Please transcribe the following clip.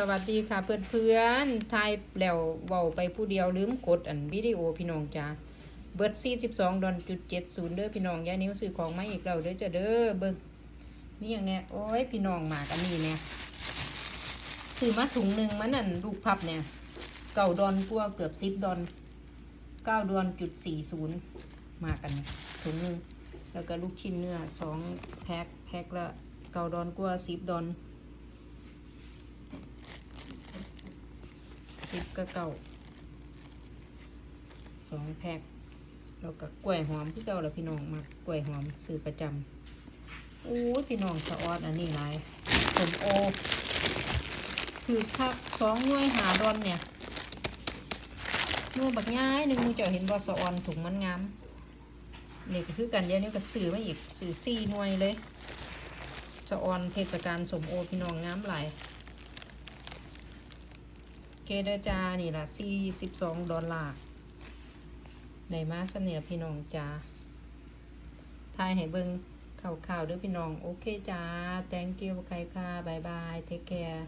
สวัสดีค่ะเพื่อนๆทายแล้วเว้าไปผู้เดียวลืมกดอันวิดีโอพี่น้องจ้าเบิร์ด42ดอนจุด70เด้อพี่น้องย่านิ้วซื้อของมาอีกแล้วเด้อจะเด้อเบิ่งมีอย่างเนี้ยโอ้ยพี่น้องมากันนี้เนี่ยซื้อมาถุงหนึ่งมันนั่นลูกพับเนี่ยเก่าดอนกลัวเกือบ10ดอน9ดอนจุด40มากันถุงหนึ่งแล้วก็ลูกชิ้นเนื้อสองแพ็คแพ็คละเก่าดอนกลัวา10ดอน สิบกระเก่าสองแพ็คแล้วก็กล้วยหอมพี่เก่าแล้วพี่น้องมากล้วยหอมซื้อประจำอู้พี่น้องสะออดอันนี้หลายสมโอ คือคักสองหน่วยหาดอนเนี่ยหน่วยบักง่ายหนึ่งมูเจ้าเห็นบอสะออนถุงมันงามเนี่ก็คือกันเดียวนี้ก็ซื้อมาอีกซื้อสี่หน่วยเลยสะออนเทศกาลสมโอพี่น้องงามหลาย เคเด้อจ้า นี่ละสี่สิบสองดอลลาร์ในมาสเนียพี่น้องจ้าทายให้เบิงข่าวๆด้วยพี่น้อง โอเคจ้า thank you ใครค่ะบายบายเทคแคร์